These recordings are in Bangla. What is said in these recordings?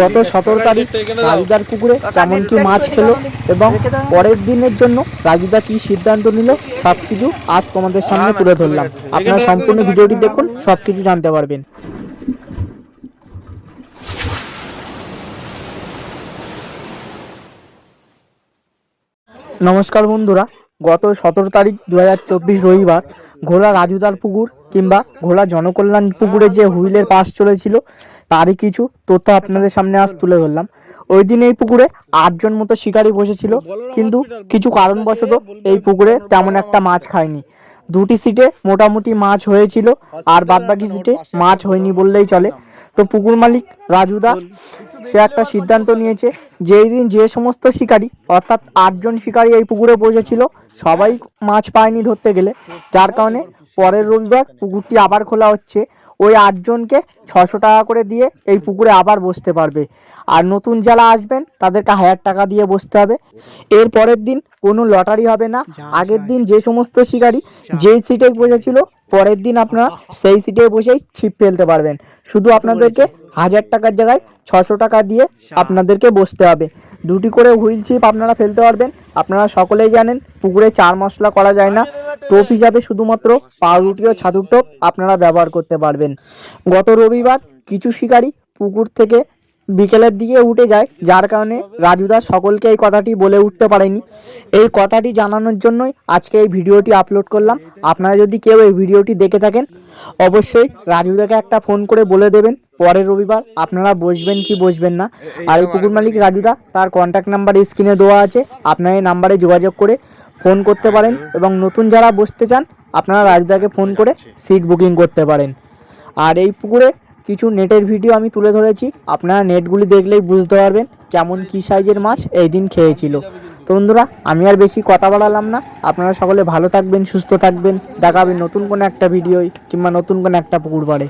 গত সতেরো তারিখ রাজুদার পুকুরে কেমন কি মাছ খেলো এবং পরের দিনের জন্য রাজুদা কি সিদ্ধান্ত নিল সব কিছু আজ তোমাদের সামনে তুলে ধরলাম। আপনারা সম্পূর্ণ ভিডিওটি দেখুন সব কিছু জানতে পারবেন। নমস্কার বন্ধুরা, গত সতেরো তারিখ দু হাজার চব্বিশ রবিবার ঘোড়া রাজুদার পুকুর কিংবা ঘোড়া জনকল্যাণ পুকুরে যে হুইলের পাশ চলেছিল তারই কিছু। তথ্য আপনাদের সামনে আজ তুলে ধরলাম। ওই দিন এই পুকুরে আটজন মতো শিকারী বসেছিল। কিন্তু কিছু কারণবশত এই পুকুরে তেমন একটা মাছ খায়নি। দুটি সিটে মোটামুটি মাছ হয়েছিল আর বাদবাকি সিটে মাছ হয়নি বললেই চলে। তো পুকুর মালিক রাজুদা, সে একটা সিদ্ধান্ত নিয়েছে যেই দিন যে সমস্ত শিকারী, অর্থাৎ আটজন শিকারী এই পুকুরে বসেছিল, সবাই মাছ পায়নি ধরতে গেলে। যার কারণে পরের রবিবার পুকুরটি আবার খোলা হচ্ছে। ওই আটজনকে ছশো টাকা করে দিয়ে এই পুকুরে আবার বসতে পারবে। আর নতুন যারা আসবেন তাদেরকে হাজার টাকা দিয়ে বসতে হবে। এর পরের দিন কোনো লটারি হবে না। আগের দিন যে সমস্ত শিকারি যেই সিটে বসেছিল পরের দিন আপনারা সেই সিটে বসেই ছিপ ফেলতে পারবেন। শুধু আপনাদেরকে হাজার টাকার জায়গায় ছশো টাকা দিয়ে আপনাদেরকে বসতে হবে। দুটি করে হুইল ছিপ আপনারা ফেলতে পারবেন। আপনারা সকলেই জানেন, পুকুরে চার মশলা করা যায় না। টোপ হিসাবে শুধুমাত্র পাউরুটি ও ছাতুর টোপ আপনারা ব্যবহার করতে পারবেন। গত রবিবার কিছু শিকারী পুকুর থেকে বিকেলের দিকে উঠে যায়, যার কারণে রাজুদা সকলকে এই কথাটি বলে উঠতে পারেনি। এই কথাটি জানানোর জন্যই আজকে এই ভিডিওটি আপলোড করলাম। আপনারা যদি কেউ এই ভিডিওটি দেখে থাকেন, অবশ্যই রাজুদাকে একটা ফোন করে বলে দেবেন, পরের রবিবার আপনারা বসবেন কি বসবেন না। আর এই পুকুর মালিক রাজুদা, তার কন্ট্যাক্ট নাম্বার স্ক্রিনে দেওয়া আছে, আপনারা এই নাম্বারে যোগাযোগ করে ফোন করতে পারেন এবং নতুন যারা বসতে চান, আপনারা রাজুদাকে ফোন করে সিট বুকিং করতে পারেন। আর এই পুকুরে কিছু নেটের ভিডিও আমি তুলে ধরেছি। আপনারা নেটগুলি দেখলেই বুঝতে পারবেন কেমন কী সাইজের মাছ এই দিন খেয়েছিল। তো বন্ধুরা আমি আর বেশি কথা বাড়ালাম না। আপনারা সকলে ভালো থাকবেন সুস্থ থাকবেন। দেখাবেন নতুন কোনো একটা ভিডিও কিংবা নতুন কোনো একটা পুকুর পাড়ে।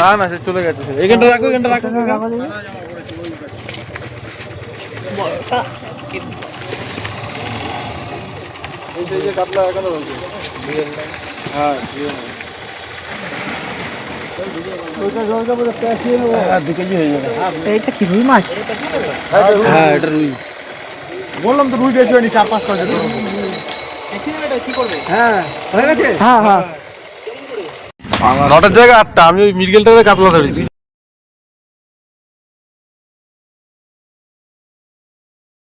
না না সে চলে গেছে এখানটা রাখো এখানটা রাখো কাকা। এই যে কাতলা এখানে রয়েছে হ্যাঁ দিয়ে নাও। হ্যাঁ, দু কেজি হয়ে যাবে। এইটা কি রুই মাছ হ্যাঁ এটা রুই বললাম তো রুই বেশি হয়নি চার পাঁচ টাকা হ্যাঁ হয়ে গেছে হ্যাঁ হ্যাঁ নটার জায়গায় আটটা আমি ওই মিরগেলটারে কাতলা ধরেছি